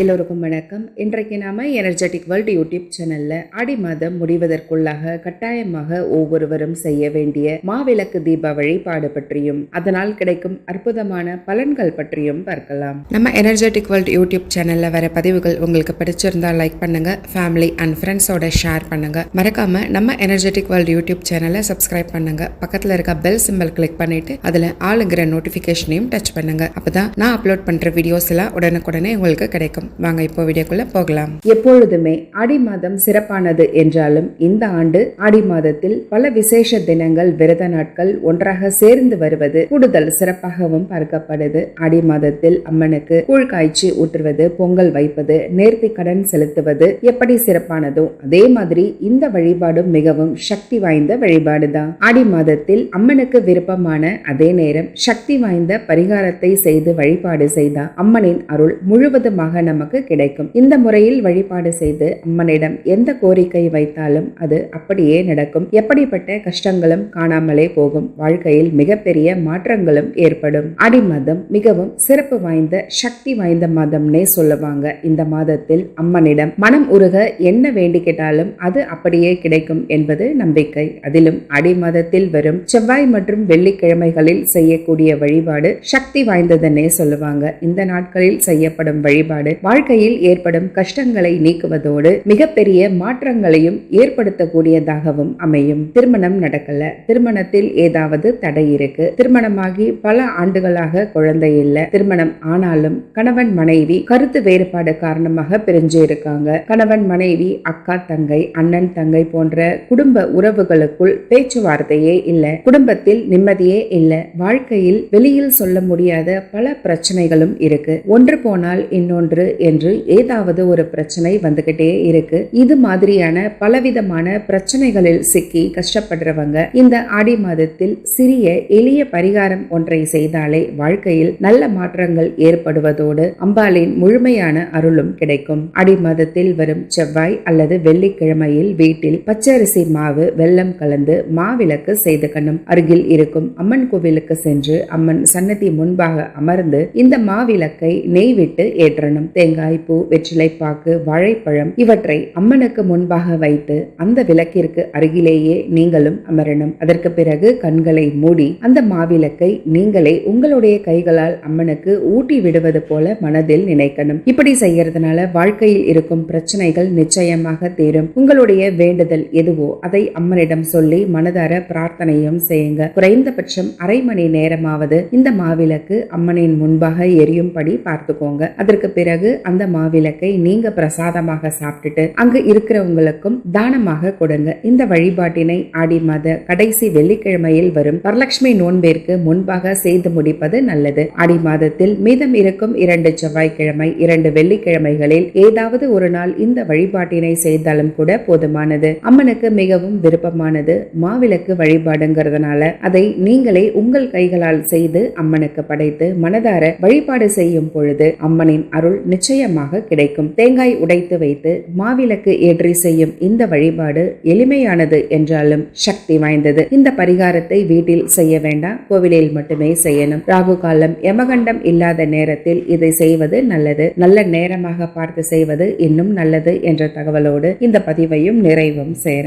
எல்லோருக்கும் வணக்கம். இன்றைக்கு நாம எனர்ஜெட்டிக் வேர்ல்டு யூடியூப் சேனலில் ஆடி மாதம் முடிவதற்குள்ளாக கட்டாயமாக ஒவ்வொருவரும் செய்ய வேண்டிய மாவிளக்கு தீப வழிபாடு பற்றியும் அதனால் கிடைக்கும் அற்புதமான பலன்கள் பற்றியும் பார்க்கலாம். நம்ம எனர்ஜெட்டிக் வேர்ல்டு யூடியூப் சேனலில் வர பதிவுகள் உங்களுக்கு பிடிச்சிருந்தா லைக் பண்ணுங்க ஃபேமிலி அண்ட் ஃப்ரெண்ட்ஸோட ஷேர் பண்ணுங்க. மறக்காம நம்ம எனர்ஜெட்டிக் வேர்ல்டு யூடியூப் சேனலை சப்ஸ்கிரைப் பண்ணுங்க. பக்கத்தில் இருக்க பெல் சிம்பல் கிளிக் பண்ணிட்டு அதில் ஆளுங்கிற நோட்டிஃபிகேஷனையும் டச் பண்ணுங்க. அப்பதான் நான் அப்லோட் பண்ணுற வீடியோஸ் எல்லாம் உடனுக்குடனே உங்களுக்கு கிடைக்கும். வாங்க இப்போ வீடியோக்குள்ள போகலாம். எப்பொழுதுமே ஆடி மாதம் சிறப்பானது என்றாலும் இந்த ஆண்டு ஆடி மாதத்தில் பல விசேஷ தினங்கள் விரத நாட்கள் ஒன்றாக சேர்ந்து வருவது கூடுதல் சிறப்பாகவும் பார்க்கப்படுது. ஆடி மாதத்தில் அம்மனுக்கு கூழ் காய்ச்சி ஊற்றுவது பொங்கல் வைப்பது நேர்த்தி கடன் செலுத்துவது எப்படி சிறப்பானதோ அதே மாதிரி இந்த வழிபாடும் மிகவும் சக்தி வாய்ந்த வழிபாடுதான். ஆடி மாதத்தில் அம்மனுக்கு விருப்பமான அதே நேரம் சக்தி வாய்ந்த பரிகாரத்தை செய்து வழிபாடு செய்தால் அம்மனின் அருள் முழுவதுமாக நமக்கு கிடைக்கும். இந்த முறையில் வழிபாடு செய்து அம்மனிடம் எந்த கோரிக்கை வைத்தாலும் அது அப்படியே நடக்கும். எப்படிப்பட்ட கஷ்டங்களும் காணாமலே போகும். வாழ்க்கையில் மிகப்பெரிய மாற்றங்களும் ஏற்படும். ஆடி மாதம் மிகவும் சிறப்பு வாய்ந்த சக்தி வாய்ந்த மாதம்னே சொல்லுவாங்க. இந்த மாதத்தில் அம்மனிடம் மனம் உருக என்ன வேண்டி கேட்டாலும் அது அப்படியே கிடைக்கும் என்பது நம்பிக்கை. அதிலும் அடி மாதத்தில் வரும் செவ்வாய் மற்றும் வெள்ளிக்கிழமைகளில் செய்யக்கூடிய வழிபாடு சக்தி வாய்ந்ததுன்னே சொல்லுவாங்க. இந்த நாட்களில் செய்யப்படும் வழிபாடு வாழ்க்கையில் ஏற்படும் கஷ்டங்களை நீக்குவதோடு மிகப்பெரிய மாற்றங்களையும் ஏற்படுத்தக்கூடியதாகவும் அமையும். திருமணம் நடக்கல. திருமணத்தில் ஏதாவது தடை இருக்கு. திருமணமாகி பல ஆண்டுகளாக குழந்தை இல்ல. திருமணம் ஆனாலும் கணவன் மனைவி கருத்து வேறுபாடு காரணமாக பிரிஞ்சு இருக்காங்க. கணவன் மனைவி அக்கா தங்கை அண்ணன் தங்கை போன்ற குடும்ப உறவுகளுக்குள் பேச்சுவார்த்தையே இல்ல. குடும்பத்தில் நிம்மதியே இல்ல. வாழ்க்கையில் வெளியில் சொல்ல முடியாத பல பிரச்சனைகளும் இருக்கு. ஒன்று போனால் இன்னொன்று என்று ஏதாவது ஒரு பிரச்சனை வந்துகிட்டே இருக்கு. இது மாதிரியான பலவிதமான பிரச்சனைகளில் சிக்கி கஷ்டப்படுறவங்க இந்த ஆடி மாதத்தில் சிறிய எளிய பரிகாரம் ஒன்றை செய்தாலே வாழ்க்கையில் நல்ல மாற்றங்கள் ஏற்படுவதோடு அம்பாளின் முழுமையான அருளும் கிடைக்கும். ஆடி மாதத்தில் வரும் செவ்வாய் அல்லது வெள்ளிக்கிழமையில் வீட்டில் பச்சரிசி மாவு வெள்ளம் கலந்து மாவிளக்கு செய்துக்கணும் அருகில் இருக்கும் அம்மன் கோவிலுக்கு சென்று அம்மன் சன்னதி முன்பாக அமர்ந்து இந்த மாவிளக்கை நெய் விட்டு ஏற்றணும். தேங்காய் பூ வெற்றிலைப்பாக்கு வாழைப்பழம் இவற்றை அம்மனுக்கு முன்பாக வைத்து அந்த விளக்கிற்கு அருகிலேயே நீங்களும் அமரணும். அதற்கு பிறகு கண்களை மூடி அந்த மாவிளக்கை நீங்களே உங்களுடைய கைகளால் அம்மனுக்கு ஊட்டி விடுவது போல மனதில் நினைக்கணும். இப்படி செய்யறதுனால வாழ்க்கையில் இருக்கும் பிரச்சனைகள் நிச்சயமாக தீரும். உங்களுடைய வேண்டுதல் எதுவோ அதை அம்மனிடம் சொல்லி மனதார பிரார்த்தனையும் செய்யுங்க. குறைந்தபட்சம் அரை மணி நேரமாவது இந்த மாவிளக்கு அம்மனின் முன்பாக எரியும்படி பார்த்துக்கோங்க. அதற்கு பிறகு பிறகு அந்த மாவிளக்கை நீங்க பிரசாதமாக சாப்பிட்டுட்டு அங்கு இருக்கிறவங்களுக்கும் தானமாக கொடுங்க. இந்த வழிபாட்டினை ஆடி மாத கடைசி வெள்ளிக்கிழமையில் வரும் வரலட்சுமி நோன்பிற்கு முன்பாக செய்து முடிப்பது நல்லது. ஆடி மாதத்தில் மீதம் இருக்கும் இரண்டு செவ்வாய்க்கிழமை இரண்டு வெள்ளிக்கிழமைகளில் ஏதாவது ஒரு நாள் இந்த வழிபாட்டினை செய்தாலும் கூட போதுமானது. அம்மனுக்கு மிகவும் விருப்பமானது மாவிளக்கு வழிபாடுங்கிறதுனால அதை நீங்களே உங்கள் கைகளால் செய்து அம்மனுக்கு படைத்து மனதார வழிபாடு செய்யும் பொழுது அம்மனின் அருள் நிச்சயமாக கிடைக்கும். தேங்காய் உடைத்து வைத்து மாவிளக்கு ஏற்றி செய்யும் இந்த வழிபாடு எளிமையானது என்றாலும் சக்தி வாய்ந்தது. இந்த பரிகாரத்தை வீட்டில் செய்ய வேண்டாம். கோவிலில் மட்டுமே செய்யணும். ராகு காலம் யமகண்டம் இல்லாத நேரத்தில் இதை செய்வது நல்லது. நல்ல நேரமாக பார்த்து செய்வது இன்னும் நல்லது என்ற தகவலோடு இந்த பதிவையும் நிறைவும் சேர